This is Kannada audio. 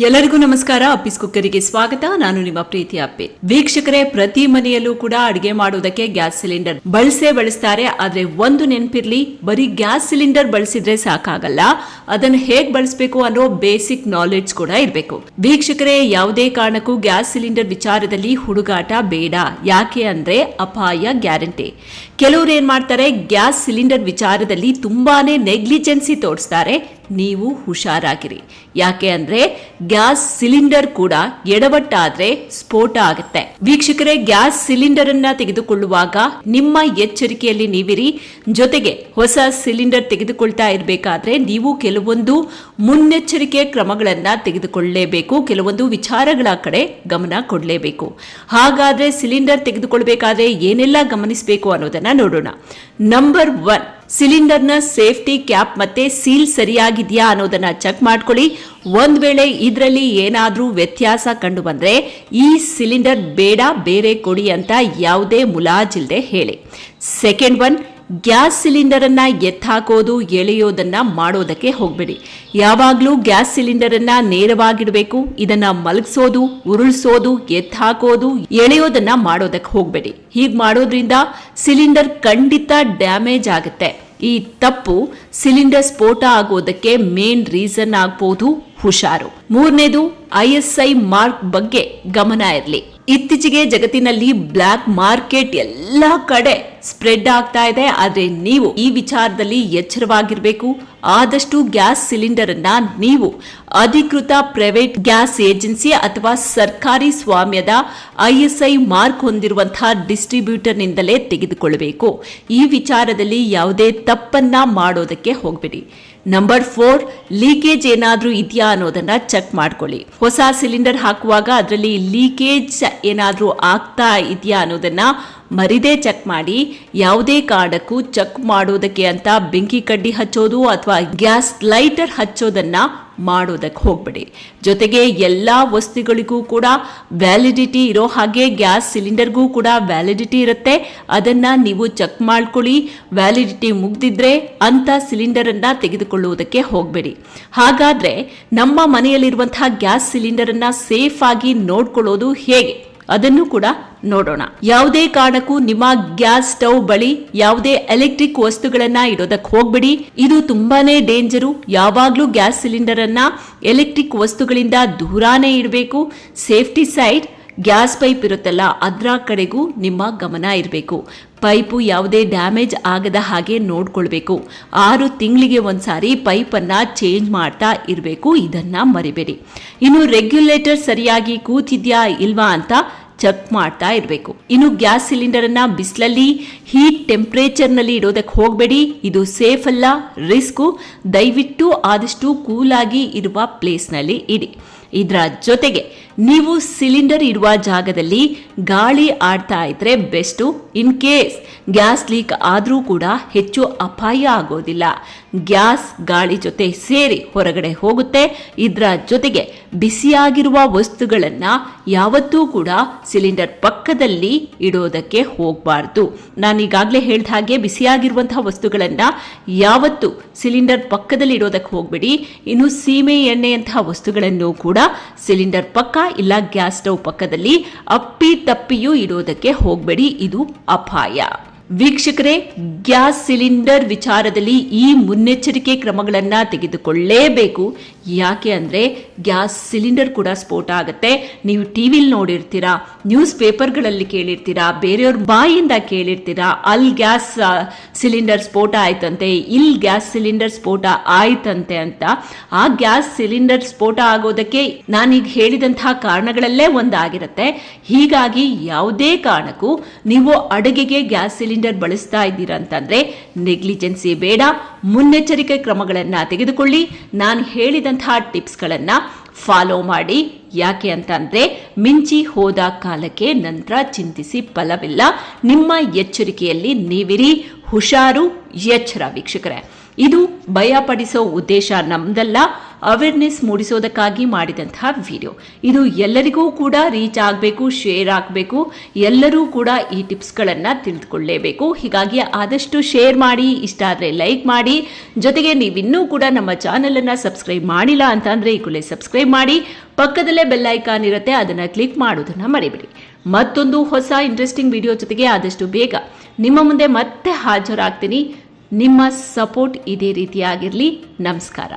ಎಲ್ಲರಿಗೂ ನಮಸ್ಕಾರ. ಅಪ್ಪಿಸ್ ಕುಕ್ಕರಿಗೆ ಸ್ವಾಗತ. ನಾನು ನಿಮ್ಮ ಪ್ರೀತಿ ಅಪ್ಪಿ. ವೀಕ್ಷಕರೇ, ಪ್ರತಿ ಮನೆಯಲ್ಲೂ ಕೂಡ ಅಡಿಗೆ ಮಾಡುವುದಕ್ಕೆ ಗ್ಯಾಸ್ ಸಿಲಿಂಡರ್ ಬಳಸೇ ಬಳಸ್ತಾರೆ. ಆದ್ರೆ ಒಂದು ನೆನಪಿರ್ಲಿ, ಬರೀ ಗ್ಯಾಸ್ ಸಿಲಿಂಡರ್ ಬಳಸಿದ್ರೆ ಸಾಕಾಗಲ್ಲ. ಅದನ್ನು ಹೇಗ್ ಬಳಸಬೇಕು ಅನ್ನೋ ಬೇಸಿಕ್ ನಾಲೆಡ್ಜ್ ಕೂಡ ಇರಬೇಕು. ವೀಕ್ಷಕರೇ, ಯಾವುದೇ ಕಾರಣಕ್ಕೂ ಗ್ಯಾಸ್ ಸಿಲಿಂಡರ್ ವಿಚಾರದಲ್ಲಿ ಹುಡುಗಾಟ ಬೇಡ. ಯಾಕೆ ಅಂದ್ರೆ ಅಪಾಯ ಗ್ಯಾರಂಟಿ. ಕೆಲವರು ಏನ್ ಮಾಡ್ತಾರೆ, ಗ್ಯಾಸ್ ಸಿಲಿಂಡರ್ ವಿಚಾರದಲ್ಲಿ ತುಂಬಾನೇ ನೆಗ್ಲಿಜೆನ್ಸಿ ತೋರಿಸ್ತಾರೆ. ನೀವು ಹುಷಾರಾಗಿರಿ. ಯಾಕೆ ಅಂದ್ರೆ, ಗ್ಯಾಸ್ ಸಿಲಿಂಡರ್ ಕೂಡ ಎಡವಟ್ಟಾದ್ರೆ ಸ್ಫೋಟ ಆಗುತ್ತೆ. ವೀಕ್ಷಕರೇ, ಗ್ಯಾಸ್ ಸಿಲಿಂಡರ್ ಅನ್ನ ತೆಗೆದುಕೊಳ್ಳುವಾಗ ನಿಮ್ಮ ಎಚ್ಚರಿಕೆಯಲ್ಲಿ ನೀವಿರಿ. ಜೊತೆಗೆ ಹೊಸ ಸಿಲಿಂಡರ್ ತೆಗೆದುಕೊಳ್ತಾ ಇರಬೇಕಾದ್ರೆ ನೀವು ಕೆಲವೊಂದು ಮುನ್ನೆಚ್ಚರಿಕೆ ಕ್ರಮಗಳನ್ನ ತೆಗೆದುಕೊಳ್ಳಲೇಬೇಕು ಕೆಲವೊಂದು ವಿಚಾರಗಳ ಕಡೆ ಗಮನ ಕೊಡಲೇಬೇಕು. ಹಾಗಾದ್ರೆ ಸಿಲಿಂಡರ್ ತೆಗೆದುಕೊಳ್ಬೇಕಾದ್ರೆ ಏನೆಲ್ಲ ಗಮನಿಸಬೇಕು ಅನ್ನೋದನ್ನ ನೋಡೋಣ. ನಂಬರ್ ಒನ್ ಸಿಲಿಂಡರ್ನ ಸೇಫ್ಟಿ ಕ್ಯಾಪ್ ಮತ್ತೆ ಸೀಲ್ ಸರಿಯಾಗಿದೆಯಾ ಅನ್ನೋದನ್ನ ಚೆಕ್ ಮಾಡ್ಕೊಳ್ಳಿ. ಒಂದ್ ವೇಳೆ ಇದರಲ್ಲಿ ಏನಾದ್ರೂ ವ್ಯತ್ಯಾಸ ಕಂಡು ಬಂದ್ರೆ ಈ ಸಿಲಿಂಡರ್ ಬೇಡ, ಬೇರೆ ಕೊಡಿ ಅಂತ ಯಾವುದೇ ಮುಲಾಜಿಲ್ದೆ ಹೇಳಿ. ಸೆಕೆಂಡ್ ಒನ್ ಗ್ಯಾಸ್ ಸಿಲಿಂಡರ್ ಅನ್ನ ಎತ್ತಾಕೋದು, ಎಳೆಯೋದನ್ನ ಮಾಡೋದಕ್ಕೆ ಹೋಗಬೇಡಿ. ಯಾವಾಗಲೂ ಗ್ಯಾಸ್ ಸಿಲಿಂಡರ್ ಅನ್ನ ನೇರವಾಗಿಡಬೇಕು, ಇದನ್ನ ಮಲಗಿಸೋದು, ಉರುಳಿಸೋದು, ಎತ್ತಾಕೋದು, ಎಳೆಯೋದನ್ನ ಮಾಡೋದಕ್ಕೆ ಹೋಗಬೇಡಿ. ಹೀಗೆ ಮಾಡೋದ್ರಿಂದ ಸಿಲಿಂಡರ್ ಖಂಡಿತ ಡ್ಯಾಮೇಜ್ ಆಗುತ್ತೆ. ಈ ತಪ್ಪು ಸಿಲಿಂಡರ್ ಸ್ಫೋಟ ಆಗೋದಕ್ಕೆ ಮೇನ್ ರೀಸನ್ ಆಗ್ಬೋದು ಹುಷಾರು. ಮೂರನೇದು ಐ ಎಸ್ ಐ ಮಾರ್ಕ್ ಬಗ್ಗೆ ಗಮನ ಇರಲಿ. ಇತ್ತೀಚೆಗೆ ಜಗತ್ತಿನಲ್ಲಿ ಬ್ಲ್ಯಾಕ್ ಮಾರ್ಕೆಟ್ ಎಲ್ಲ ಕಡೆ ಸ್ಪ್ರೆಡ್ ಆಗ್ತಾ ಇದೆ. ಆದರೆ ನೀವು ಈ ವಿಚಾರದಲ್ಲಿ ಎಚ್ಚರವಾಗಿರಬೇಕು. ಆದಷ್ಟು ಗ್ಯಾಸ್ ಸಿಲಿಂಡರ್ ಅನ್ನ ನೀವು ಅಧಿಕೃತ ಪ್ರೈವೇಟ್ ಗ್ಯಾಸ್ ಏಜೆನ್ಸಿ ಅಥವಾ ಸರ್ಕಾರಿ ಸ್ವಾಮ್ಯದ ಐಎಸ್ಐ ಮಾರ್ಕ್ ಹೊಂದಿರುವಂತಹ ಡಿಸ್ಟ್ರಿಬ್ಯೂಟರ್ನಿಂದಲೇ ತೆಗೆದುಕೊಳ್ಳಬೇಕು. ಈ ವಿಚಾರದಲ್ಲಿ ಯಾವುದೇ ತಪ್ಪನ್ನ ಮಾಡೋದಕ್ಕೆ ಹೋಗ್ಬೇಡಿ. ನಂಬರ್ ಫೋರ್ ಲೀಕೇಜ್ ಏನಾದರೂ ಇದೆಯಾ ಅನ್ನೋದನ್ನ ಚೆಕ್ ಮಾಡ್ಕೊಳ್ಳಿ. ಹೊಸ ಸಿಲಿಂಡರ್ ಹಾಕುವಾಗ ಅದರಲ್ಲಿ ಲೀಕೇಜ್ ಏನಾದರೂ ಆಗ್ತಾ ಇದೆಯಾ ಅನ್ನೋದನ್ನ ಮರಿದೇ ಚೆಕ್ ಮಾಡಿ, ಯಾವುದೇ ಕಾರಣಕ್ಕೂ ಚೆಕ್ ಮಾಡೋದಕ್ಕೆ ಅಂತ ಬೆಂಕಿ ಕಡ್ಡಿ ಹಚ್ಚೋದು ಅಥವಾ ಗ್ಯಾಸ್ ಲೈಟರ್ ಹಚ್ಚೋದನ್ನ ಮಾಡೋದಕ್ಕೆ ಹೋಗ್ಬೇಡಿ. ಜೊತೆಗೆ ಎಲ್ಲ ವಸ್ತುಗಳಿಗೂ ಕೂಡ ವ್ಯಾಲಿಡಿಟಿ ಇರೋ ಹಾಗೆ ಗ್ಯಾಸ್ ಸಿಲಿಂಡರ್ಗೂ ಕೂಡ ವ್ಯಾಲಿಡಿಟಿ ಇರುತ್ತೆ. ಅದನ್ನ ನೀವು ಚೆಕ್ ಮಾಡ್ಕೊಳ್ಳಿ. ವ್ಯಾಲಿಡಿಟಿ ಮುಗ್ದಿದ್ರೆ ಸಿಲಿಂಡರ್ ಅನ್ನ ತೆಗೆದುಕೊಳ್ಳುವುದಕ್ಕೆ ಹೋಗಬೇಡಿ. ಹಾಗಾದ್ರೆ ನಮ್ಮ ಮನೆಯಲ್ಲಿರುವಂತಹ ಗ್ಯಾಸ್ ಸಿಲಿಂಡರ್ ಅನ್ನ ಸೇಫ್ ಆಗಿ ನೋಡ್ಕೊಳ್ಳೋದು ಹೇಗೆ? ಅದನ್ನು ಕೂಡ ನೋಡೋಣ. ಯಾವುದೇ ಕಾರಣಕ್ಕೂ ನಿಮ್ಮ ಗ್ಯಾಸ್ ಸ್ಟವ್ ಬಳಿ ಯಾವುದೇ ಎಲೆಕ್ಟ್ರಿಕ್ ವಸ್ತುಗಳನ್ನ ಇಡೋದಕ್ಕೆ ಹೋಗ್ಬಿಡಿ. ಇದು ತುಂಬಾನೇ ಡೇಂಜರು. ಯಾವಾಗ್ಲೂ ಗ್ಯಾಸ್ ಸಿಲಿಂಡರ್ ಅನ್ನ ಎಲೆಕ್ಟ್ರಿಕ್ ವಸ್ತುಗಳಿಂದ ದೂರಾನೇ ಇಡಬೇಕು. ಸೇಫ್ಟಿ ಸೈಡ್ ಗ್ಯಾಸ್ ಪೈಪ್ ಇರುತ್ತಲ್ಲ, ಅದರ ಕಡೆಗೂ ನಿಮ್ಮ ಗಮನ ಇರಬೇಕು. ಪೈಪು ಯಾವುದೇ ಡ್ಯಾಮೇಜ್ ಆಗದ ಹಾಗೆ ನೋಡ್ಕೊಳ್ಬೇಕು. ಆರು ತಿಂಗಳಿಗೆ ಒಂದ್ಸಾರಿ ಪೈಪನ್ನು ಚೇಂಜ್ ಮಾಡ್ತಾ ಇರಬೇಕು. ಇದನ್ನ ಮರಿಬೇಡಿ. ಇನ್ನು ರೆಗ್ಯುಲೇಟರ್ ಸರಿಯಾಗಿ ಕೂತಿದ್ಯಾ ಇಲ್ವಾ ಅಂತ ಚೆಕ್ ಮಾಡ್ತಾ ಇರಬೇಕು. ಇನ್ನು ಗ್ಯಾಸ್ ಸಿಲಿಂಡರ್ ಅನ್ನ ಬಿಸಿಲಲ್ಲಿ ಹೀಟ್ ಟೆಂಪರೇಚರ್ನಲ್ಲಿ ಇಡೋದಕ್ಕೆ ಹೋಗಬೇಡಿ. ಇದು ಸೇಫ್ ಅಲ್ಲ ರಿಸ್ಕು ದಯವಿಟ್ಟು ಆದಷ್ಟು ಕೂಲ್ ಆಗಿ ಇರುವ ಪ್ಲೇಸ್ನಲ್ಲಿ ಇಡಿ. ಇದರ ಜೊತೆಗೆ ನೀವು ಸಿಲಿಂಡರ್ ಇರುವ ಜಾಗದಲ್ಲಿ ಗಾಳಿ ಆಡ್ತಾ ಇದ್ರೆ best in case gas leak ಆದರೂ ಕೂಡ ಹೆಚ್ಚು ಅಪಾಯ ಆಗೋದಿಲ್ಲ. ಗ್ಯಾಸ್ ಗಾಳಿ ಜೊತೆ ಸೇರಿ ಹೊರಗಡೆ ಹೋಗುತ್ತೆ. ಇದರ ಜೊತೆಗೆ ಬಿಸಿಯಾಗಿರುವ ವಸ್ತುಗಳನ್ನು ಯಾವತ್ತೂ ಕೂಡ ಸಿಲಿಂಡರ್ ಪಕ್ಕದಲ್ಲಿ ಇಡೋದಕ್ಕೆ ಹೋಗಬಾರ್ದು. ನಾನು ಈಗಾಗಲೇ ಹೇಳಿದ ಹಾಗೆ ಬಿಸಿಯಾಗಿರುವಂತಹ ವಸ್ತುಗಳನ್ನು ಯಾವತ್ತೂ ಸಿಲಿಂಡರ್ ಪಕ್ಕದಲ್ಲಿ ಇಡೋದಕ್ಕೆ ಹೋಗಬೇಡಿ. ಇನ್ನು ಸೀಮೆ ಎಣ್ಣೆಯಂತಹ ವಸ್ತುಗಳನ್ನು ಕೂಡ ಸಿಲಿಂಡರ್ ಪಕ್ಕ ಇಲ್ಲ ಗ್ಯಾಸ್ ಸ್ಟವ್ ಪಕ್ಕದಲ್ಲಿ ಅಪ್ಪಿ ತಪ್ಪಿಯೂ ಇಡೋದಕ್ಕೆ ಹೋಗಬೇಡಿ ಇದು ಅಪಾಯ. ವೀಕ್ಷಕರೇ, ಗ್ಯಾಸ್ ಸಿಲಿಂಡರ್ ವಿಚಾರದಲ್ಲಿ ಈ ಮುನ್ನೆಚ್ಚರಿಕೆ ಕ್ರಮಗಳನ್ನು ತೆಗೆದುಕೊಳ್ಳಲೇಬೇಕು ಯಾಕೆ ಅಂದರೆ ಗ್ಯಾಸ್ ಸಿಲಿಂಡರ್ ಕೂಡ ಸ್ಫೋಟ ಆಗುತ್ತೆ. ನೀವು ಟಿ ವಿಲಿ ನೋಡಿರ್ತೀರಾ, ನ್ಯೂಸ್ ಪೇಪರ್ಗಳಲ್ಲಿ ಕೇಳಿರ್ತೀರಾ, ಬೇರೆಯವ್ರ ಬಾಯಿಂದ ಕೇಳಿರ್ತೀರಾ, ಅಲ್ಲಿ ಗ್ಯಾಸ್ ಸಿಲಿಂಡರ್ ಸ್ಫೋಟ ಆಯ್ತಂತೆ, ಇಲ್ಲಿ ಗ್ಯಾಸ್ ಸಿಲಿಂಡರ್ ಸ್ಫೋಟ ಆಯ್ತಂತೆ ಅಂತ. ಆ ಗ್ಯಾಸ್ ಸಿಲಿಂಡರ್ ಸ್ಫೋಟ ಆಗೋದಕ್ಕೆ ನಾನೀಗ ಹೇಳಿದಂತಹ ಕಾರಣಗಳಲ್ಲೇ ಒಂದಾಗಿರುತ್ತೆ. ಹೀಗಾಗಿ ಯಾವುದೇ ಕಾರಣಕ್ಕೂ ನೀವು ಅಡುಗೆಗೆ ಗ್ಯಾಸ್ ಸಿಲಿಂಡರ್ ಬಳಸ್ತಾ ಇದ್ದೀರಾ ಅಂತಂದ್ರೆ ನೆಗ್ಲಿಜೆನ್ಸಿ ಬೇಡ. ಮುನ್ನೆಚ್ಚರಿಕೆ ಕ್ರಮಗಳನ್ನ ತೆಗೆದುಕೊಳ್ಳಿ. ನಾನು ಹೇಳಿದಂತಹ ಟಿಪ್ಸ್ಗಳನ್ನ ಫಾಲೋ ಮಾಡಿ. ಯಾಕೆ ಅಂತಂದ್ರೆ ಮಿಂಚಿ ಹೋದ ಕಾಲಕ್ಕೆ ನಂತರ ಚಿಂತಿಸಿ ಫಲವಿಲ್ಲ. ನಿಮ್ಮ ಎಚ್ಚರಿಕೆಯಲ್ಲಿ ನೀವಿರಿ. ಹುಷಾರು, ಎಚ್ಚರ ವೀಕ್ಷಕರೇ. ಇದು ಭಯಪಡಿಸೋ ಉದ್ದೇಶ ನಮ್ದಲ್ಲ. ಅವೇರ್ನೆಸ್ ಮೂಡಿಸೋದಕ್ಕಾಗಿ ಮಾಡಿದಂತಹ ವಿಡಿಯೋ ಇದು ಎಲ್ಲರಿಗೂ ಕೂಡ ರೀಚ್ ಆಗಬೇಕು ಶೇರ್ ಆಗಬೇಕು. ಎಲ್ಲರೂ ಕೂಡ ಈ ಟಿಪ್ಸ್ಗಳನ್ನು ತಿಳಿದುಕೊಳ್ಳೇಬೇಕು. ಹೀಗಾಗಿ ಆದಷ್ಟು ಶೇರ್ ಮಾಡಿ, ಇಷ್ಟ ಆದರೆ ಲೈಕ್ ಮಾಡಿ. ಜೊತೆಗೆ ನೀವಿನ್ನೂ ಕೂಡ ನಮ್ಮ ಚಾನಲನ್ನು ಸಬ್ಸ್ಕ್ರೈಬ್ ಮಾಡಿಲ್ಲ ಅಂತಂದರೆ ಈ ಕೂಡಲೇ ಸಬ್ಸ್ಕ್ರೈಬ್ ಮಾಡಿ. ಪಕ್ಕದಲ್ಲೇ ಬೆಲ್ ಐಕಾನ್ ಇರುತ್ತೆ, ಅದನ್ನು ಕ್ಲಿಕ್ ಮಾಡೋದನ್ನು ಮರಿಬೇಡಿ. ಮತ್ತೊಂದು ಹೊಸ ಇಂಟ್ರೆಸ್ಟಿಂಗ್ ವಿಡಿಯೋ ಜೊತೆಗೆ ಆದಷ್ಟು ಬೇಗ ನಿಮ್ಮ ಮುಂದೆ ಮತ್ತೆ ಹಾಜರಾಗ್ತೀನಿ. ನಿಮ್ಮ ಸಪೋರ್ಟ್ ಇದೇ ರೀತಿಯಾಗಿರಲಿ. ನಮಸ್ಕಾರ.